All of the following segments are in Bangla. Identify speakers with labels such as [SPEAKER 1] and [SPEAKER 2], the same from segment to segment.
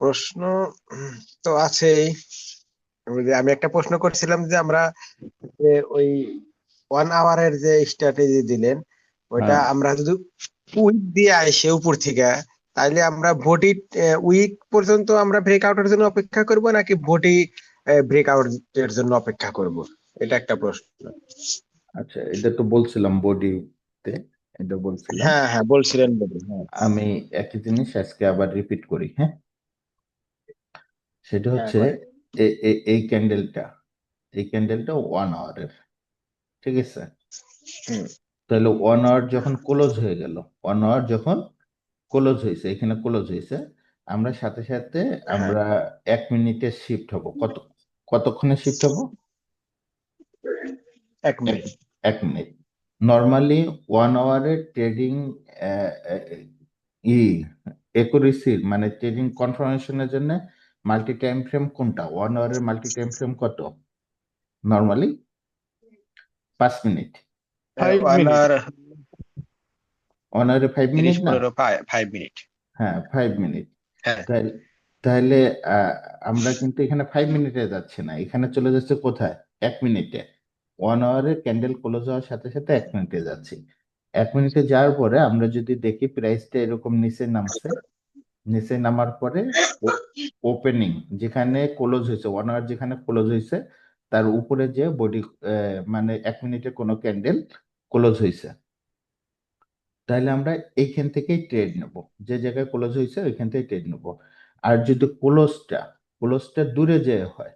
[SPEAKER 1] প্রশ্ন তো আছেই। আমি একটা প্রশ্ন করছিলাম যে আমরা যে ওই ওয়ান আওয়ারের যে স্ট্র্যাটেজি দিলেন ওইটা
[SPEAKER 2] হ্যাঁ।
[SPEAKER 1] আমরা যদি উইক দিয়ে আসে উপর থেকে তাইলে আমরা বডি উইক পর্যন্ত আমরা ব্রেকআউটের জন্য অপেক্ষা করব নাকি বডি ব্রেকআউটের জন্য অপেক্ষা করব? এটা একটা প্রশ্ন।
[SPEAKER 2] আচ্ছা এটা তো বলছিলাম বডিতে এটা বলছিলাম।
[SPEAKER 1] হ্যাঁ হ্যাঁ বলছিলেন বডি হ্যাঁ।
[SPEAKER 2] আমি একই জিনিস আজকে আবার রিপিট করি হ্যাঁ? সেটা হচ্ছে এ- এ- এই ক্যান্ডেলটা এই ক্যান্ডেলটা ওয়ান আওয়ারের ঠিক আছে? তাহলে ওয়ান আওয়ার যখন ক্লোজ হয়ে গেল ওয়ান আওয়ার যখন ক্লোজ হয়েছে এখানে ক্লোজ হয়েছে আমরা সাথে সাথে আমরা এক মিনিটে শিফট হব। কত কতক্ষণে শিফট হব?
[SPEAKER 1] এক মিনিট।
[SPEAKER 2] এক মিনিট। নর্মালি ওয়ান আওয়ারে ট্রেডিং ই একুরেসির মানে ট্রেডিং কনফার্মেশনের জন্য মাল্টি টাইম ফ্রেম কোনটা ওয়ান আওয়ারের মাল্টি টাইম ফ্রেম কত নর্মালি পাঁচ minute
[SPEAKER 3] Five
[SPEAKER 1] one. Hour
[SPEAKER 2] five minute না
[SPEAKER 1] ফাইভ মিনিট
[SPEAKER 2] হ্যাঁ ফাইভ মিনিট
[SPEAKER 1] হ্যাঁ
[SPEAKER 2] তাহলে আমরা কিন্তু এখানে ফাইভ মিনিটে যাচ্ছি না এখানে চলে যাচ্ছে কোথায় এক মিনিটে ওয়ান আওয়ারে ক্যান্ডেল ক্লোজ হওয়ার সাথে সাথে এক মিনিটে যাচ্ছি এক মিনিটে যাওয়ার পরে আমরা যদি দেখি প্রাইসটা এরকম নিচে নামছে নিচে নামার পরে ওপেনিং যেখানে ক্লোজ হয়েছে ওয়ান আওয়ার যেখানে ক্লোজ হয়েছে, তার উপরে যে বডি মানে এক মিনিটে কোনো ক্যান্ডেল ক্লোজ হয়েছে। তাহলে আমরা এইখান থেকেই ট্রেড নেব। যে জায়গায় ক্লোজ হয়েছে, ওইখান থেকে ট্রেড নেব। আর যদি ক্লোজটা ক্লোজটা দূরে যে হয়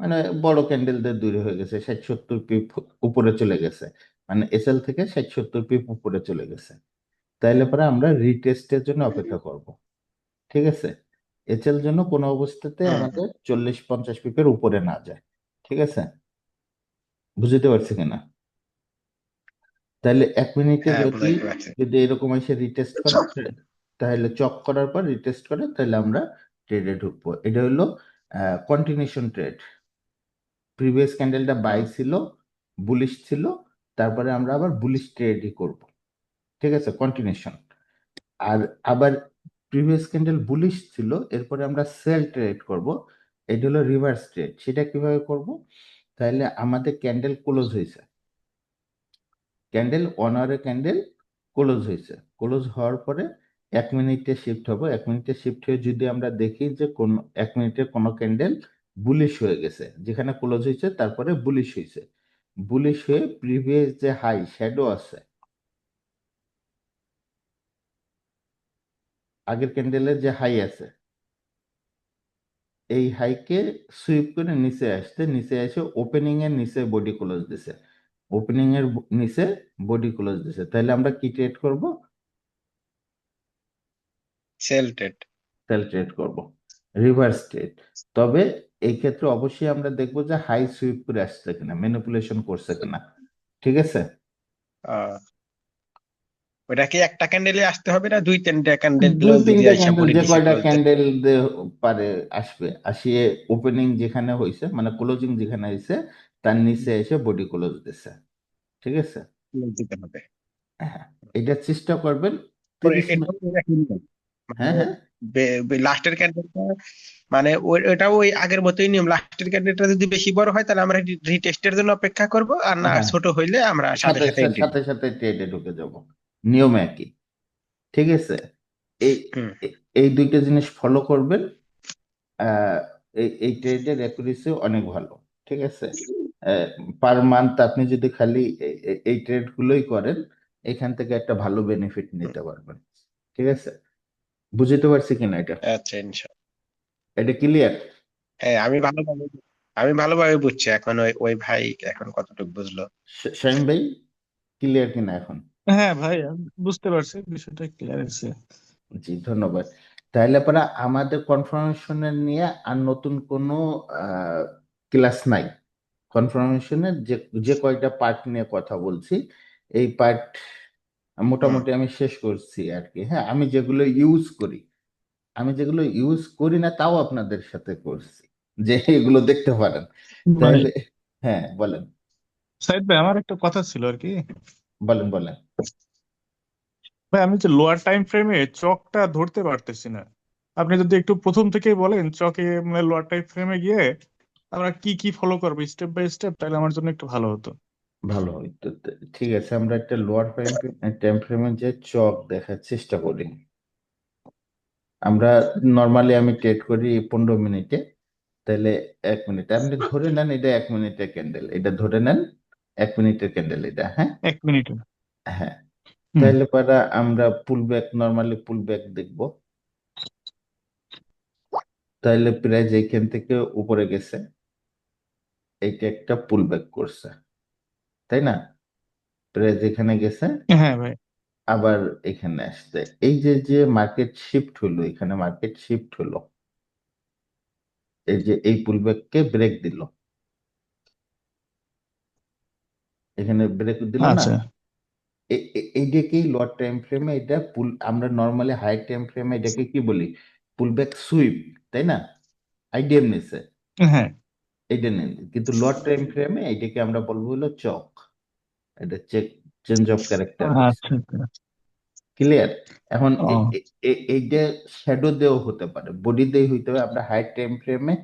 [SPEAKER 2] মানে বড় ক্যান্ডেলদের দূরে হয়ে গেছে, ষাট সত্তর পিপ উপরে চলে গেছে মানে এসএল থেকে ষাট সত্তর পিপ উপরে চলে গেছে। তাইলে পরে আমরা রিটেস্টের জন্য অপেক্ষা করব। ঠিক আছে? এসএল জন্য কোনো অবস্থাতে। আমাদের চল্লিশ পঞ্চাশ পিপের উপরে না যায় ঠিক আছে? বুঝতে পারছি কিনা তাহলে এক মিনিটে
[SPEAKER 1] হ্যাঁ
[SPEAKER 2] যদি যদি এরকম এসে রিটেস্ট করে তাহলে চক করার পর রিটেস্ট করে তাহলে আমরা ট্রেডে ঢুকবো। এটা হলো কন্টিনিউশন ট্রেড প্রিভিয়াস ক্যান্ডেলটা বাই ছিল বুলিশ ছিল তারপরে আমরা আবার বুলিশ ট্রেডই করব। ঠিক আছে? কন্টিনিউশন আর আবার প্রিভিয়াস ক্যান্ডেল বুলিশ ছিল, এরপরে আমরা সেল ট্রেড করব। এটা হলো রিভার্স ট্রেড সেটা কীভাবে করব? তাহলে আমাদের ক্যান্ডেল ক্লোজ হয়েছে। ক্যান্ডেল ওয়ান আওয়ারের ক্যান্ডেল ক্লোজ হয়েছে। ক্লোজ হওয়ার পরে এক মিনিটে শিফট হব। এক মিনিটে শিফট হয়ে যদি আমরা দেখি যে কোন, এক মিনিটে কোনো ক্যান্ডেল বুলিশ হয়ে গেছে, যেখানে ক্লোজ হয়েছে, তারপরে বুলিশ হয়েছে। বুলিশ হয়ে প্রিভিয়াস যে হাই শ্যাডো আছে আগের ক্যান্ডেলের যে হাই আছে এই হাইকে সুইপ করে নিচে আসতে নিচে এসে ওপেনিং এর নিচে বডি ক্লোজ দিছে। ওপেনিং এর নিচে বডি ক্লোজ দিছে। তাহলে আমরা কি ট্রেড করব?
[SPEAKER 1] সেল ট্রেড
[SPEAKER 2] সেল ট্রেড করব। রিভার্স ট্রেড তবে এই ক্ষেত্রে অবশ্যই আমরা দেখব যে হাই সুইপ করে আসছে কিনা ম্যানিপুলেশন করছে কিনা। ঠিক আছে?
[SPEAKER 1] ওটা কি একটা ক্যান্ডেলে আসতে হবে না দুই তিনটা ক্যান্ডেল
[SPEAKER 2] দুই তিনটা ক্যান্ডেল যে কয়টা? ক্যান্ডেল পারে আসবে আসিয়ে ওপেনিং যেখানে হইছে মানে ক্লোজিং যেখানে হয়েছে তার নিচে এসে বডি ক্লোজ দিছে ঠিক আছে?
[SPEAKER 1] দিতে হবে।
[SPEAKER 2] হ্যাঁ এটা চেষ্টা করবেন। হ্যাঁ হ্যাঁ।
[SPEAKER 1] লাস্টের ক্যান্ডেলটা মানে ওই- ওটাও ওই আগের মতোই নিয়ম। লাস্টের ক্যান্ডেলটা যদি বেশি বড় হয় তাহলে আমরা রিটেস্টের জন্য অপেক্ষা করব। আর না
[SPEAKER 2] হ্যাঁ।
[SPEAKER 1] ছোট হইলে আমরা সাথে
[SPEAKER 2] সাথে
[SPEAKER 1] সাথে
[SPEAKER 2] সাথে সাথে ট্রেডে ঢুকে যাব। নিয়ম একই। ঠিক আছে? এই এই দুইটা জিনিস ফলো করবেন এই ট্রেডের অ্যাকুরেসি অনেক ভালো। ঠিক আছে? পার মান্থ আপনি যদি খালি এই ট্রেড গুলোই করেন এখান থেকে একটা ভালো বেনিফিট নিতে পারবেন। ঠিক আছে? বুঝতে পারছি কিনা এটা?
[SPEAKER 1] আচ্ছা ইনশাআল্লাহ
[SPEAKER 2] এটা ক্লিয়ার
[SPEAKER 1] হ্যাঁ আমি ভালোভাবে আমি ভালোভাবে বুঝছি এখন ওই ওই ভাই এখন কতটুকু বুঝলো।
[SPEAKER 2] শাহিন ভাই ক্লিয়ার কিনা এখন?
[SPEAKER 3] হ্যাঁ ভাই আমি বুঝতে পারছি বিষয়টা ক্লিয়ার হয়েছে।
[SPEAKER 2] জি ধন্যবাদ। তাহলে পরে আমাদের কনফার্মেশনের নিয়ে আর নতুন কোনো ক্লাস নাই। কনফার্মেশনের যে যে কয়টা পার্ট নিয়ে কথা বলছি এই পার্ট মোটামুটি আমি শেষ করছি আর কি হ্যাঁ আমি যেগুলো ইউজ করি আমি যেগুলো ইউজ করি না তাও আপনাদের সাথে করছি যে এগুলো দেখতে পারেন। তাহলে হ্যাঁ বলেন।
[SPEAKER 3] সাইদ ভাই আমার একটা কথা ছিল আর কি
[SPEAKER 2] বলেন বলেন।
[SPEAKER 3] ভাই আমি যে লোয়ার টাইম ফ্রেমে চকটা ধরতে পারতেছি না। আপনি যদি একটু প্রথম থেকেই বলেন চকে মানে লোয়ার টাইম ফ্রেমে গিয়ে আমরা কি কি ফলো করব স্টেপ বাই স্টেপ তাহলে আমার জন্য একটু ভালো হতো।
[SPEAKER 2] ভালো তো ঠিক আছে আমরা একটা লোয়ার টাইম ফ্রেমে যে চক দেখার চেষ্টা করি। আমরা নর্মালি আমি ট্রেড করি পনেরো মিনিটে তাহলে এক মিনিট। আপনি ধরে নেন এটা এক মিনিটের ক্যান্ডেল এটা ধরে নেন এক মিনিটের ক্যান্ডেল এটা হ্যাঁ?
[SPEAKER 3] এক মিনিট।
[SPEAKER 2] হ্যাঁ। তাহলে পরে আমরা pull back normally pull back দেখব। তাহলে প্রাইস এইখান থেকে উপরে গেছে এইটা একটা পুল ব্যাক করছে। তাই না? প্রাইস এখানে গেছে
[SPEAKER 3] হ্যাঁ ভাই।
[SPEAKER 2] আবার এখানে আসছে। এই যে যে মার্কেট শিফট হলো এখানে মার্কেট শিফট হলো এই যে এই পুল পুলব্যাককে ব্রেক দিল। এখানে ব্রেক দিল না?
[SPEAKER 3] আচ্ছা।
[SPEAKER 2] এইটাকেই লোয়ার টাইম ফ্রেমে এটা পুল আমরা নর্মালি হাই টাইম ফ্রেমে এটাকে কি বলি? পুলব্যাক সুইপ তাই না? আইডিএম নিছে
[SPEAKER 3] হ্যাঁ।
[SPEAKER 2] এইটা নেন। কিন্তু লোয়ার টাইম ফ্রেমে এটাকে আমরা বলব হলো চক এটা চেক চেঞ্জ অফ ক্যারেক্টার
[SPEAKER 3] আচ্ছা
[SPEAKER 2] ক্লিয়ার এখন
[SPEAKER 3] ও।
[SPEAKER 2] এ- এ- এ- এইটা শ্যাডো দিয়েও হতে পারে। বডি দিয়ে হইতে পারে আমরা হাই টাইম ফ্রেমে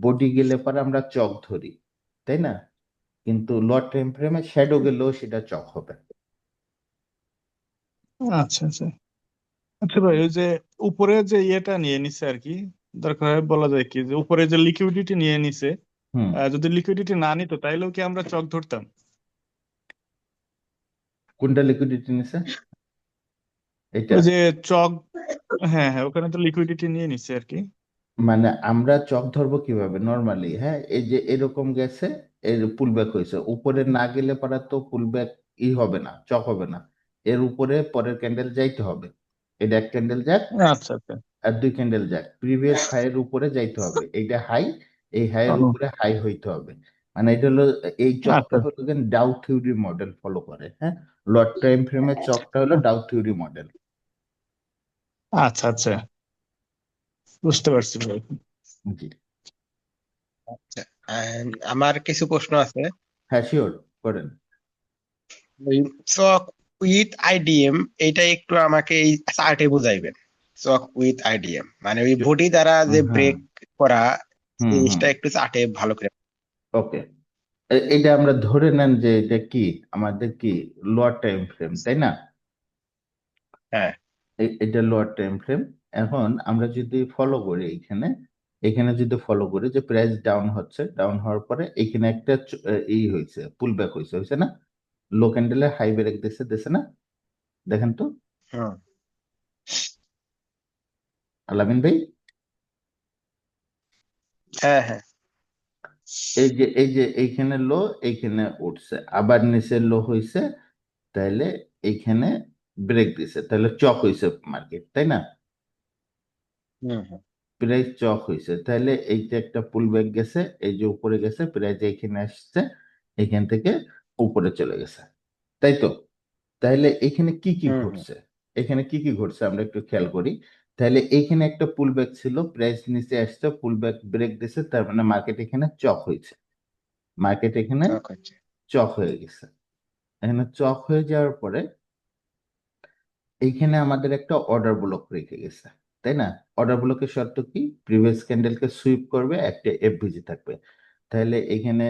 [SPEAKER 2] বডি গেলে পরে আমরা চক ধরি তাই না? কিন্তু লোয়ার টাইম ফ্রেমে শ্যাডো গেলেও সেটা চক হবে।
[SPEAKER 3] আচ্ছা আচ্ছা। আচ্ছা ভাই ওই যে উপরে যে ইয়েটা নিয়ে নিছে আর কি দরকার হয় বলা যায় কি যে উপরে যে লিকুইডিটি নিয়ে নিছে
[SPEAKER 2] হুম।
[SPEAKER 3] আহ, যদি লিকুইডিটি না নিত তাইলেও কি আমরা চক ধরতাম?
[SPEAKER 2] কোনটা লিকুইডিটি নিছে? এটা
[SPEAKER 3] ওই যে চক হ্যাঁ হ্যাঁ ওখানে তো লিকুইডিটি নিয়ে নিছে আর কি
[SPEAKER 2] মানে আমরা চক ধরবো কীভাবে? নর্মালি হ্যাঁ এই যে এরকম গেছে এর পুলব্যাক হয়েছে। উপরে না গেলে পারা তো পুলব্যাক ই হবে না চক হবে না। এর উপরে পরের ক্যান্ডেল যাইতে হবে। এটা এক ক্যান্ডেল যাক
[SPEAKER 3] আচ্ছা আচ্ছা।
[SPEAKER 2] আর দুই ক্যান্ডেল যাক। প্রিভিয়াস হাই এর উপরে যাইতে হবে। এইটা হাই এই হাই এর উপরে হাই হইতে হবে। মানে এটা হলো এই চকটা
[SPEAKER 3] আচ্ছা।
[SPEAKER 2] হলো ডাউ থিওরি মডেল ফলো করে হ্যাঁ? লট টাইম ফ্রেমের চকটা হলো ডাউ থিওরি মডেল
[SPEAKER 3] আচ্ছা আচ্ছা। বুঝতে পারছি ভাই।
[SPEAKER 2] জি।
[SPEAKER 1] And আমার কিছু প্রশ্ন আছে।
[SPEAKER 2] হ্যাঁ শিওর করেন।
[SPEAKER 1] ওই চক উইথ আইডিএম এটা একটু আমাকে এই চার্টে বুঝাইবেন। চক উইথ আইডিএম মানে ওই বডি দ্বারা যে
[SPEAKER 2] হ্যাঁ।
[SPEAKER 1] ব্রেক করা জিনিসটা একটু চার্টে ভালো করে
[SPEAKER 2] ওকে এটা আমরা ধরে নেন যে এটা কি? আমাদের কি লোয়ার টাইম ফ্রেম তাই না?
[SPEAKER 1] হ্যাঁ।
[SPEAKER 2] এটা লোয়ার টাইম ফ্রেম এখন আমরা যদি ফলো করি এখানে এখানে যদি ফলো করি যে প্রাইস ডাউন হচ্ছে ডাউন হওয়ার পরে এখানে একটা ই হয়েছে পুল ব্যাক হয়েছে হয়েছে না? লো ক্যান্ডেলে হাই ব্রেক দিছে দিছে না? দেখেন তো।
[SPEAKER 1] হুম
[SPEAKER 2] আলামিন ভাই?
[SPEAKER 1] হ্যাঁ হ্যাঁ।
[SPEAKER 2] এই যে এই যে এইখানে লো এইখানে উঠছে। আবার নিচে লো হয়েছে তাহলে এইখানে ব্রেক দিছে। তাহলে চক হয়েছে মার্কেট তাই না? প্রাইস চক হয়েছে তাহলে এইটা একটা পুল ব্যাক গেছে এই যে উপরে গেছে প্রাইস এইখানে আসছে এখান থেকে উপরে চলে গেছে। তাই তো? তাহলে এখানে কি কি। ঘটছে? এখানে কি কি ঘটছে আমরা একটু খেয়াল করি। তাহলে এখানে একটা পুল ব্যাক ছিল প্রাইস নিচে আসছে পুল ব্যাক ব্রেক দিছে তার মানে মার্কেট এখানে চক হয়েছে। মার্কেট এখানে
[SPEAKER 1] চক
[SPEAKER 2] হয়ে গেছে। এখানে চক হয়ে যাওয়ার পরে এইখানে আমাদের একটা অর্ডার ব্লক রেখে গেছে তাই না? অর্ডার ব্লকের শর্ত কি? প্রিভিয়াস ক্যান্ডেলকে সুইপ করবে একটা এফভিজি থাকবে। তাহলে এখানে।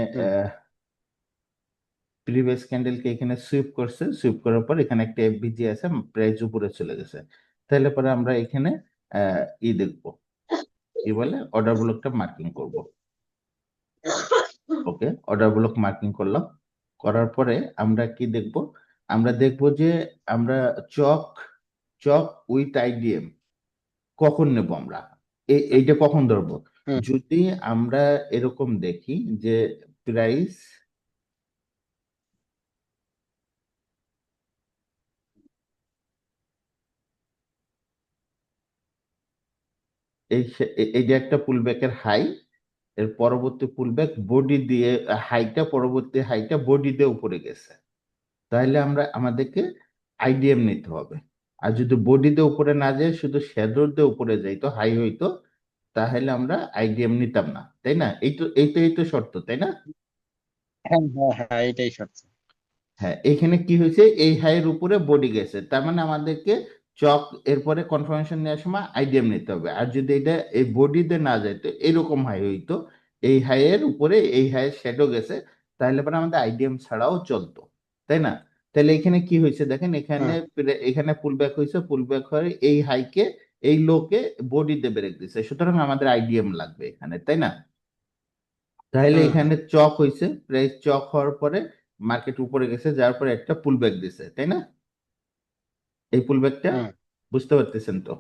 [SPEAKER 2] প্রিভিয়াস ক্যান্ডেলকে এখানে সুইপ করছে সুইপ করার পর এখানে একটা এফভিজি আছে প্রাইস উপরে চলে গেছে। তাহলে পরে আমরা এখানে ই দেখব। কি বলে? অর্ডার ব্লকটা মার্কিং করব। ওকে অর্ডার ব্লক মার্কিং করলাম। করার পরে আমরা কি দেখব? আমরা দেখব যে আমরা চক চক উইথ আইডিএম কখন নেব আমরা? এই এইটা কখন ধরবো? যদি আমরা এরকম দেখি যে প্রাইস এই সে- এ- এই যে একটা পুলব্যাকের হাই এর পরবর্তী পুলব্যাক বডি দিয়ে হাইটা পরবর্তী হাইটা বডি দিয়ে উপরে গেছে। তাহলে আমরা আমাদেরকে আইডিএম নিতে হবে। আর যদি বডি দিয়ে উপরে না যায় শুধু শ্যাডোর দিয়ে উপরে যাইতো হাই হইতো তাহলে আমরা আইডিএম নিতাম না তাই না? এই তো এই তো এই তো শর্ত তাই না?
[SPEAKER 1] হ্যাঁ হ্যাঁ হ্যাঁ এটাই সত্য
[SPEAKER 2] হ্যাঁ এখানে কি হয়েছে? এই হাইয়ের উপরে বডি গেছে। তার মানে আমাদেরকে চক এরপরে কনফার্মেশন নেওয়ার সময় আইডিএম নিতে হবে। আর যদি এটা এই বডিতে না যায় তো এরকম হাই হইতো এই হাইয়ের উপরে এই হাইয়ের শ্যাডো গেছে তাহলে পরে আমাদের আইডিএম ছাড়াও চলতো। তাই না? তাহলে এখানে কি হয়েছে দেখেন এখানে এখানে পুল ব্যাক হয়েছে পুল ব্যাক হয়ে এই হাইকে এই লোকে বডিতে ব্রেক দিছে। সুতরাং আমাদের আইডিএম লাগবে এখানে তাই না? তাহলে এখানে চক হয়েছে প্রাইস চক হওয়ার পরে মার্কেট উপরে গেছে যার পরে একটা পুল ব্যাক দিছে তাই না? এই পুল ব্যাকটা
[SPEAKER 1] হুম।
[SPEAKER 2] বুঝতে পারতেছেন তো?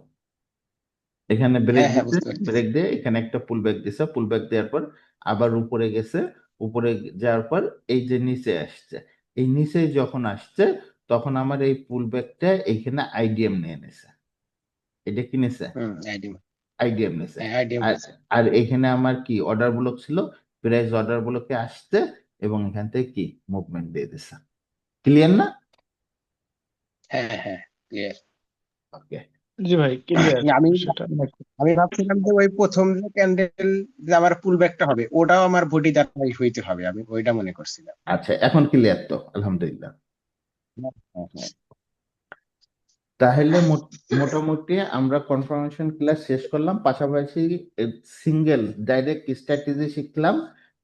[SPEAKER 2] এখানে ব্রেক
[SPEAKER 1] হ্যাঁ, হ্যাঁ,
[SPEAKER 2] দিছে
[SPEAKER 1] পারতেছি।
[SPEAKER 2] ব্রেক দিয়ে এখানে একটা পুল ব্যাক দিছে পুল ব্যাক দেওয়ার পর আবার উপরে গেছে উপরে যাওয়ার পর এই যে নিচে আসছে এই নিচে যখন আসছে তখন আমার এই পুল ব্যাকটা এইখানে আইডিএম নিয়ে নিছে। এটা কি নিছে?
[SPEAKER 1] হুম আইডিএম
[SPEAKER 2] আইডিএম নিছে।
[SPEAKER 1] হ্যাঁ আইডিএম
[SPEAKER 2] আর আর এখানে আমার কি অর্ডার ব্লক ছিল? প্রাইস অর্ডার ব্লকে আসছে এবং এখান থেকে কি মুভমেন্ট দিয়ে দিছে। ক্লিয়ার না?
[SPEAKER 1] হ্যাঁ হ্যাঁ। ক্লিয়ার
[SPEAKER 2] ওকে
[SPEAKER 3] জি ভাই ক্লিয়ার
[SPEAKER 1] আমি আমি ভাবছিলাম যে ওই প্রথম যে ক্যান্ডেল যে আমার পুল ব্যাকটা হবে ওটাও আমার বডি দ্বারাই হইতে হবে আমি ওইটা মনে করছিলাম।
[SPEAKER 2] আচ্ছা এখন ক্লিয়ার তো আলহামদুলিল্লাহ। তাহলে মোটামুটি আমরা কনফার্মেশন ক্লাস শেষ করলাম পাশাপাশি সিঙ্গেল ডাইরেক্ট স্ট্র্যাটেজি শিখলাম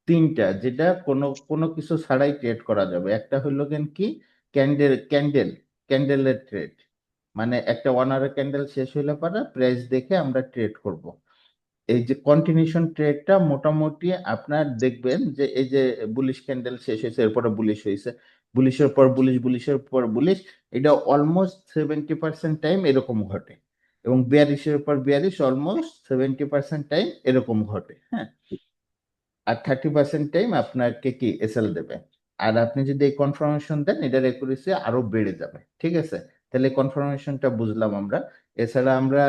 [SPEAKER 2] তিনটা যেটা কোনো কোনো কিছু ছাড়াই ট্রেড করা যাবে। একটা হলো কেন কি? ক্যান্ডেল ক্যান্ডেল ক্যান্ডেলের ট্রেড মানে একটা ওয়ান আওয়ার ক্যান্ডেল শেষ হইলে পরে প্রাইস দেখে আমরা ট্রেড করব। এই যে কন্টিনিউশন ট্রেডটা মোটামুটি আপনার দেখবেন যে এই যে বুলিশ ক্যান্ডেল শেষ হয়েছে, এরপরে বুলিশ হয়েছে বুলিশের পর বুলিশ বুলিশের পর বুলিশ এটা অলমোস্ট সেভেন্টি পার্সেন্ট টাইম এরকম ঘটে। এবং বিয়ারিশের পর bearish almost seventy percent time এরকম ঘটে হ্যাঁ? আর থার্টি পার্সেন্ট টাইম আপনাকে কি এসএল দেবে। আর আপনি যদি এই কনফার্মেশন দেন, এটার একুরেসি আরও বেড়ে যাবে, ঠিক আছে? তাহলে কনফার্মেশনটা বুঝলাম আমরা। এছাড়া আমরা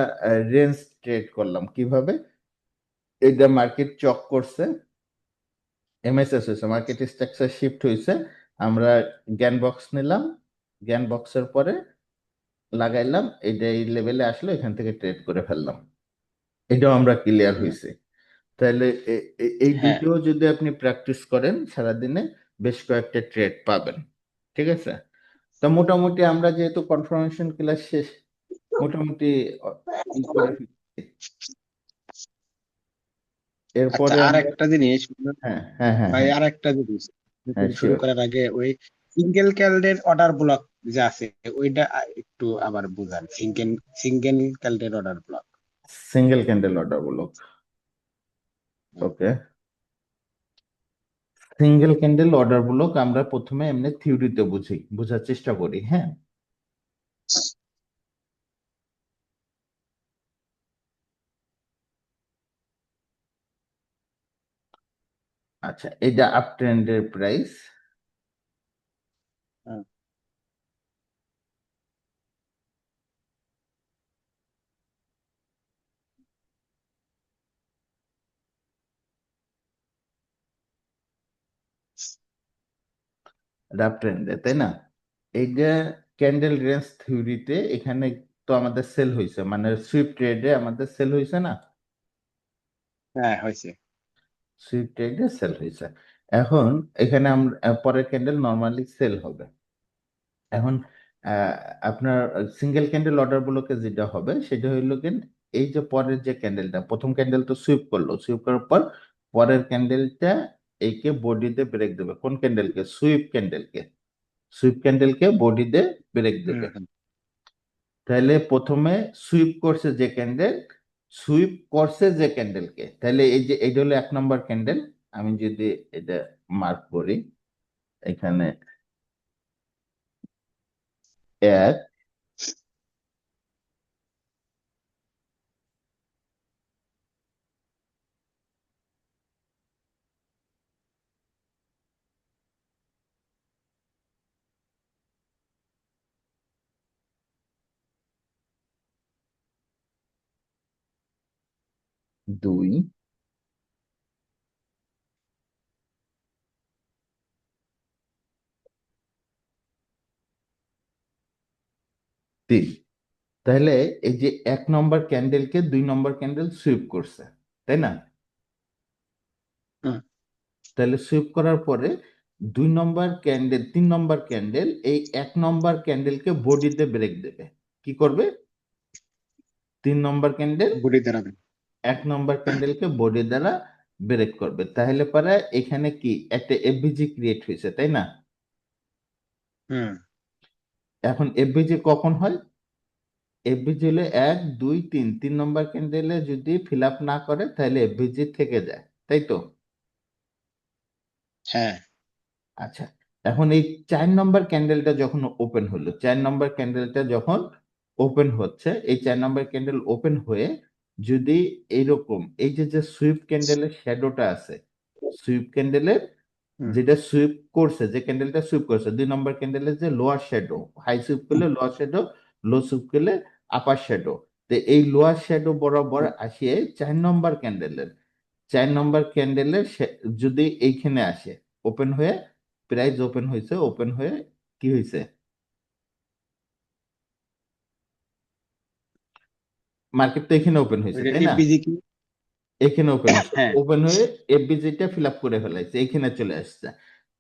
[SPEAKER 2] রেঞ্জ ট্রেড করলাম। কীভাবে? এটা মার্কেট চক করছে। এমএসএস হয়েছে মার্কেট স্ট্রাকচার শিফট হয়েছে। আমরা জ্ঞান বক্স নিলাম। জ্ঞান বক্সের পরে লাগাইলাম। এটা এই লেভেলে আসলো এখান থেকে ট্রেড করে ফেললাম। এটাও আমরা ক্লিয়ার হয়েছে। তাহলে এই
[SPEAKER 1] হ্যাঁ।
[SPEAKER 2] দুটো যদি আপনি প্র্যাকটিস করেন সারাদিনে বেশ কয়েকটা ট্রেড পাবেন। ঠিক আছে? তো মোটামুটি আমরা যেহেতু কনফার্মেশন ক্লাস শেষ মোটামুটি। এরপরে
[SPEAKER 1] আচ্ছা আর একটা জিনিস
[SPEAKER 2] হ্যাঁ হ্যাঁ হ্যাঁ
[SPEAKER 1] ভাই
[SPEAKER 2] হ্যাঁ।
[SPEAKER 1] আর একটা জিনিস
[SPEAKER 2] হ্যাঁ,
[SPEAKER 1] শুরু করার আগে ওই সিঙ্গেল ক্যান্ডেল অর্ডার ব্লক যে আছে ওইটা একটু আবার বুঝান। Single single candle order block
[SPEAKER 2] single candle order block okay single candle order block আমরা প্রথমে এমনি থিওরিতে বুঝি, বোঝার চেষ্টা করি হ্যাঁ? আচ্ছা এটা আপ ট্রেন্ডের প্রাইস
[SPEAKER 1] হুম।
[SPEAKER 2] আপ ট্রেন্ডে তাই না? এইটা ক্যান্ডেল রেঞ্জ থিওরিতে এখানে তো আমাদের সেল হয়েছে মানে সুইপ ট্রেডে আমাদের সেল হয়েছে না?
[SPEAKER 1] হ্যাঁ হয়েছে
[SPEAKER 2] সুইপ ট্রেডে সেল হয়েছে এখন এখানে আমরা পরের ক্যান্ডেল নর্মালি সেল হবে। এখন আপনার সিঙ্গেল ক্যান্ডেল অর্ডার গুলোকে যেটা হবে সেটা হইল কেন এই যে পরের যে ক্যান্ডেলটা প্রথম ক্যান্ডেল তো সুইপ করল সুইপ করার পর পরের ক্যান্ডেলটা এইকে বডিতে ব্রেক দেবে। কোন ক্যান্ডেলকে সুইপ ক্যান্ডেলকে সুইপ ক্যান্ডেলকে বডিতে ব্রেক দেবে। তাহলে প্রথমে সুইপ করছে যে ক্যান্ডেল সুইপ করছে যে ক্যান্ডেলকে তাহলে এই যে এটা হলো এক নম্বর ক্যান্ডেল আমি যদি এটা মার্ক করি এখানে এক দুই। তিন। তাহলে এই যে এক নম্বর ক্যান্ডেলকে দুই নম্বর ক্যান্ডেল সুইপ করছে তাই না? তাহলে সুইপ করার পরে দুই নম্বর ক্যান্ডেল তিন নম্বর ক্যান্ডেল এই এক নম্বর ক্যান্ডেলকে বডিতে ব্রেক দেবে। কি করবে? তিন নম্বর ক্যান্ডেল
[SPEAKER 1] বডি দাঁড়াবে
[SPEAKER 2] এক নম্বর ক্যান্ডেলকে বডি দ্বারা ব্রেক করবে। তাহলে পরে এখানে কি একটা এফবিজি ক্রিয়েট হয়েছে তাই না?
[SPEAKER 1] হুম।
[SPEAKER 2] এখন এফবিজি কখন হয়? এফবিজি হলে এক দুই তিন তিন নম্বর ক্যান্ডেলে যদি ফিল আপ না করে তাহলে এফবিজি থেকে যায় তাই তো?
[SPEAKER 1] হ্যাঁ।
[SPEAKER 2] আচ্ছা এখন এই চার নম্বর ক্যান্ডেলটা যখন ওপেন হলো চার নম্বর ক্যান্ডেলটা যখন ওপেন হচ্ছে এই চার নম্বর ক্যান্ডেল ওপেন হয়ে যদি এইরকম এই যে যে সুইপ ক্যান্ডেলের শ্যাডোটা আছে সুইপ ক্যান্ডেলের। যেটা সুইপ করছে যে ক্যান্ডেলটা সুইপ করছে দুই নম্বর ক্যান্ডেলের যে লোয়ার শ্যাডো হাই সুইপ করলে লোয়ার শ্যাডো লো সুইপ করলে আপার শ্যাডো তো এই লোয়ার শ্যাডো বরাবর আসিয়ে চার নম্বর ক্যান্ডেলের চার নম্বর ক্যান্ডেলের যদি এইখানে আসে ওপেন হয়ে প্রাইস ওপেন হয়েছে ওপেন হয়ে কি হয়েছে? মার্কেট তো এখানে ওপেন হয়েছে তাই না? এখানে ওপেন
[SPEAKER 1] হ্যাঁ।
[SPEAKER 2] ওপেন হয়ে এফবিজিটা ফিল আপ করে ফেলাইছে এখানে চলে আসছে।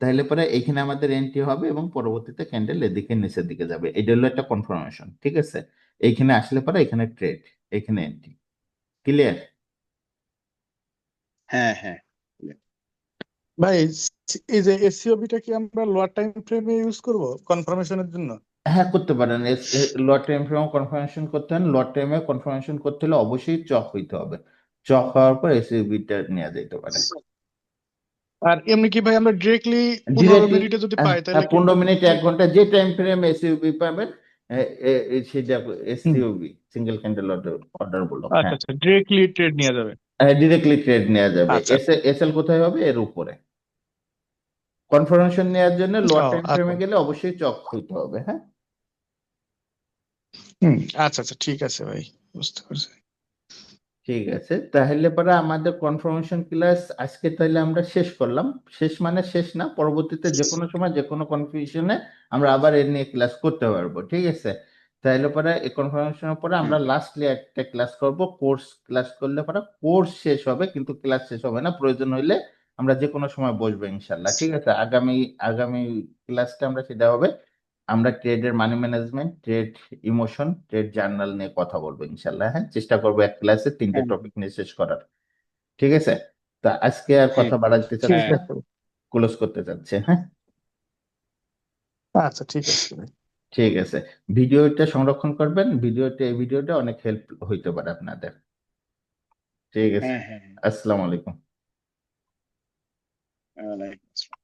[SPEAKER 2] তাহলে পরে এখানে আমাদের এন্ট্রি হবে এবং পরবর্তীতে ক্যান্ডেল এদিকে নিচের দিকে যাবে। এটা হলো একটা কনফার্মেশন ঠিক আছে? এইখানে আসলে পরে এখানে ট্রেড এখানে এন্ট্রি ক্লিয়ার
[SPEAKER 1] হ্যাঁ হ্যাঁ
[SPEAKER 3] ভাই এই যে এসসিওবিটা কি আমরা লোয়ার টাইম ফ্রেমে ইউজ করব কনফার্মেশনের জন্য?
[SPEAKER 2] হ্যাঁ করতে পারেন। লট টাইম ফ্রেম কনফার্মেশন করতে হলে লট টাইমে কনফার্মেশন করতে হলে অবশ্যই চক হইতে হবে। চক হওয়ার পর এসইবিটা নেওয়া যেতে পারে।
[SPEAKER 3] আর এমনি কি ভাই আমরা ডিরেক্টলি পনেরো মিনিটে যদি পাই তাহলে
[SPEAKER 2] হ্যাঁ, পনেরো মিনিট এক ঘণ্টা যে টাইম ফ্রেম এসইউবি পাবেন সেটা SUB single candle order order বলো।
[SPEAKER 3] আচ্ছা
[SPEAKER 2] হ্যাঁ।
[SPEAKER 3] আচ্ছা ডিরেক্টলি ট্রেড নেওয়া যাবে।
[SPEAKER 2] ডিরেক্টলি ট্রেড নেওয়া যাবে।
[SPEAKER 3] আচ্ছা।
[SPEAKER 2] এসএল কোথায় হবে? এর উপরে। কনফার্মেশন নেওয়ার জন্য
[SPEAKER 3] ও,
[SPEAKER 2] টাইম
[SPEAKER 3] আচ্ছা।
[SPEAKER 2] ফ্রেমে গেলে অবশ্যই চক হইতে হবে হ্যাঁ?
[SPEAKER 3] হুম। আচ্ছা আচ্ছা ঠিক আছে ভাই বুঝতে পারছি।
[SPEAKER 2] ঠিক আছে তাহলে পরে আমাদের কনফার্মেশন ক্লাস আজকে তাহলে আমরা শেষ করলাম। শেষ মানে শেষ না পরবর্তীতে যে কোনো সময় যে কোনো কনফিউশনে আমরা আবার এর নিয়ে ক্লাস করতে পারব ঠিক আছে? তাহলে পরে এই কনফার্মেশনের পরে আমরা লাস্টলি একটা ক্লাস করব। কোর্স ক্লাস করলে পরে কোর্স শেষ হবে কিন্তু ক্লাস শেষ হবে না। প্রয়োজন হইলে আমরা যে কোনো সময় বসবো ইনশাল্লাহ ঠিক আছে? আগামী আগামী ক্লাসটা আমরা সেটা হবে। আমরা ট্রেডের money management trade emotion trade journal নিয়ে কথা বলব ইনশাল্লাহ হ্যাঁ? চেষ্টা করব এক ক্লাসে তিনটে
[SPEAKER 1] হ্যাঁ।
[SPEAKER 2] টপিক নিয়ে শেষ করার। ঠিক আছে? তা আজকে আর কথা
[SPEAKER 1] হ্যাঁ।
[SPEAKER 2] বাড়াতে চাচ্ছি ক্লোজ করতে চাচ্ছে হ্যাঁ?
[SPEAKER 3] আচ্ছা ঠিক আছে।
[SPEAKER 2] ঠিক আছে। ভিডিওটা সংরক্ষণ করবেন। ভিডিওটা এই ভিডিওটা অনেক হেল্প হইতে পারে আপনাদের। ঠিক আছে?
[SPEAKER 1] হ্যাঁ হ্যাঁ।
[SPEAKER 2] আসসালামু আলাইকুম।
[SPEAKER 1] আসসালাম।